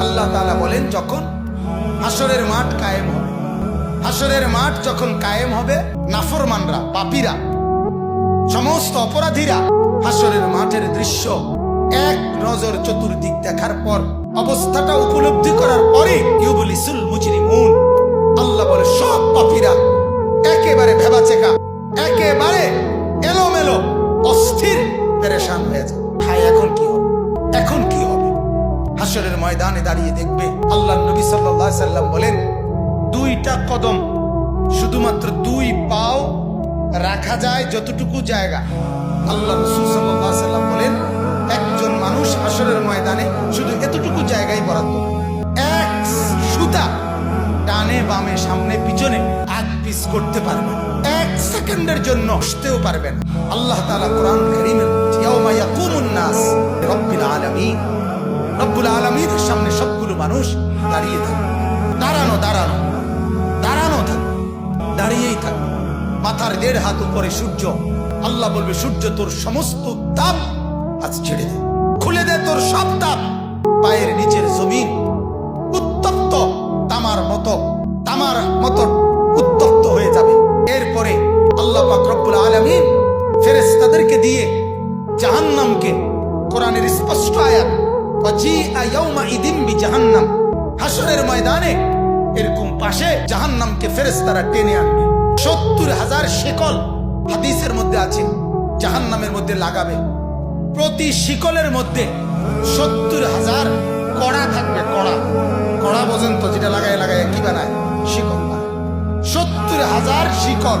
আল্লাহ তাআলা বলেন যখন হাসরের মাঠ কায়েম হবে হাসরের মাঠ যখন কায়েম হবে নাফরমানরা পাপীরা সমস্ত অপরাধীরা হাসরের মাঠের দৃশ্য এক নজর চতুর্দিক দেখার পর অবস্থাটা উপলব্ধি করার পরে ইউবলিসুল মুজরিমুন। আল্লাহ বলে সব পাপীরা একেবারে ভেবাচেকা একেবারে এলোমেলো অস্থির। পেরেশান হয়ে যায়। হায় এখন কি হবে? এখন কি হবে? হাসরের ময়দানে দাঁড়িয়ে দেখবে আল্লাহ নবী আলাইহি সাল্লাম বলেন, দুইটা কদম শুধুমাত্র দুই পাও রাখা যায় যতটুকু জায়গা। আল্লাহ রসুল আলাইহি সাল্লাম বলেন, একজন মানুষ হাসরের ময়দানে শুধু এতটুকু জায়গায় বরাদ্দ এক সুতা ডানে বামে সামনে পিছনে আগ পিস করতে পারবে না। সেকেন্ডের জন্য বসতেও পারবে না। আল্লাহ তাআলা কোরআন সামনে সবগুলো মানুষ দাঁড়িয়ে দাঁড়ানো দাঁড়ানো দাঁড়ানো দাঁড়িয়েই মাথার দেড় হাত উপরে সূর্য। আল্লাহ বলবে, সূর্য তোর সমস্ত তাপ আজ ছেড়ে দে। খুলে দে তোর সব তাপ। পায়ের নিচের জমিন উত্তপ্ত, তামার মতো তামার মতো উত্তপ্ত হয়ে যাবে। এরপরে আল্লাহ পাক রব্বুল আলামিন দিয়ে জাহান্নামকে কোরআনের স্পষ্ট আয়াত বিজাহান্নাম হাসরের ময়দানে এরকম পাশে জাহান্নামকে ফেরেশতারা টেনে আনবে। সত্তর হাজার শেকল হাদিসের মধ্যে আছে, জাহান্নামের মধ্যে লাগাবে। প্রতি শিকলের মধ্যে সত্তর হাজার কড়া থাকবে, কড়া। কড়া পর্যন্ত যেটা লাগায় লাগায় কি বানায়? শিকল সত্তর হাজার শিকল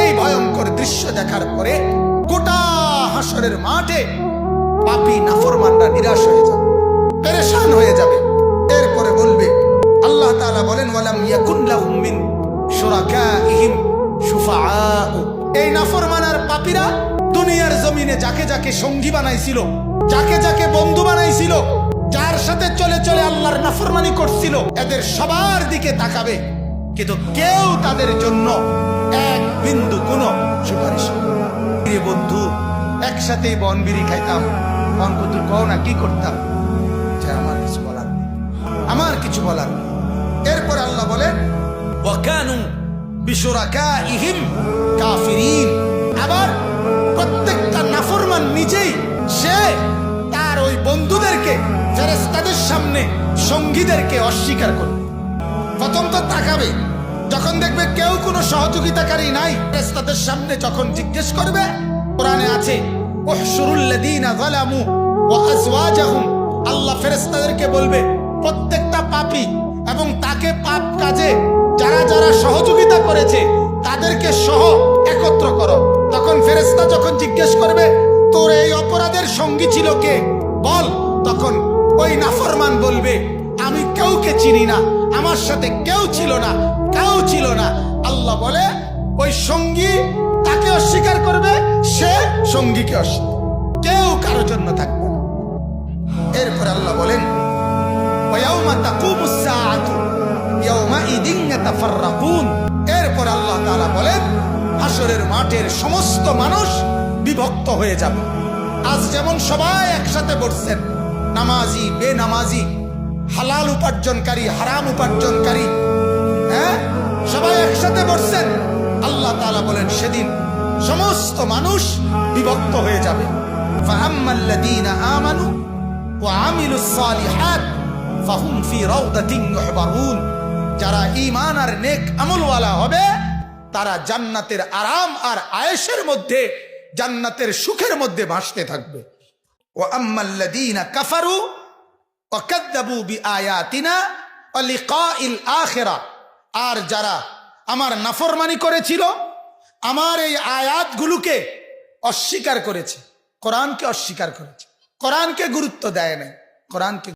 এই ভয়ঙ্কর দৃশ্য দেখার পরে গোটা হাসরের মাঠে পাপী নাফরমানরা নিরাশ হয়ে যাবে, পেরেশান হয়ে যাবে। এরপরে বলবে, আল্লাহ তাআলা বলেন, ওয়ালাম ইয়াকুন লাহুম মিন শুরাকাইহিম শুফাআ এই নাফরমানার পাপীরা দুনিয়ার জমিনে যাকে যাকে সঙ্গী বানাইছিল, যাকে যাকে বন্ধু বানাইছিল, যার সাথে চলে চলে আল্লাহর নাফরমানি করছিল, এদের সবার দিকে তাকাবে। কিন্তু কেউ তাদের জন্য এক বিন্দু, কোনো সুপারিশ। বন্ধু, একসাথেই বনবিরি খাইতাম। বনবন্ধু কও না, কি করতাম? আমার কিছু বলার আমার কিছু বলার এরপর আল্লাহ বলেন, ওয়াকানু বিশুরাকাইহিম কাফিরিন। আবার প্রত্যেকটা নাফরমান নিজেই, সে তার ওই বন্ধুদেরকে, ফেরেশতাদের সামনে সঙ্গীদেরকে অস্বীকার করবে। প্রথম তো তাকাবে যখন দেখবে কেউ কোনো সহযোগিতাকারী নাই ফেরেশতাদের সামনে যখন জিজ্ঞেস করবে, কোরআনে আছে আল্লাহ ফেরেশতাদেরকে বলবে, প্রত্যেকটা পাপী এবং তাকে পাপ কাজে যারা যারা সহযোগিতা করেছে, তাদেরকে সহ একত্র করো। তখন ফেরেশতা যখন জিজ্ঞেস করবে, তোর এই অপরাধের সঙ্গী ছিল কে? বল, তখন ওই নাফরমান বলবে, আমি কাউকে চিনি না, আমার সাথে কেউ ছিল না। কেউ ছিল না। আল্লাহ বলে, ওই সঙ্গী তাকে অস্বীকার করবে, সে সঙ্গীকে অস্বীকার কেউ কারও জন্য থাকবে এরপর আল্লাহ বলেন এরপর আল্লাহ তালা বলেন হাসরের মাঠের সমস্ত মানুষ বিভক্ত হয়ে যাবে। আজ যেমন সবাই একসাথে বসছেন, নামাজি, বেনামাজি, হালাল উপার্জনকারী, হারাম উপার্জনকারী হ্যাঁ সবাই একসাথে বসছেন আল্লাহ তাআলা বলেন সেদিন সমস্ত মানুষ বিভক্ত হয়ে যাবে فأما الذين آمنوا وعملوا الصالحات فهم في روضة يحبرون যারা ঈমান আর নেক আমলওয়ালা হবে তারা জান্নাতের আরাম আর আয়েশের মধ্যে জান্নাতের সুখের মধ্যে ভাসতে থাকবে ও আম্মাল্লাযীনা কাফারু وكذبوا بآياتنا ولقاء الآخرة আর যারা আমার নাফরমানি করেছিল, আমার এই আয়াতগুলোকে অস্বীকার করেছে, কোরআনকে অস্বীকার করেছে। কোরআনকে গুরুত্ব দেয় নাই, কোরআনকে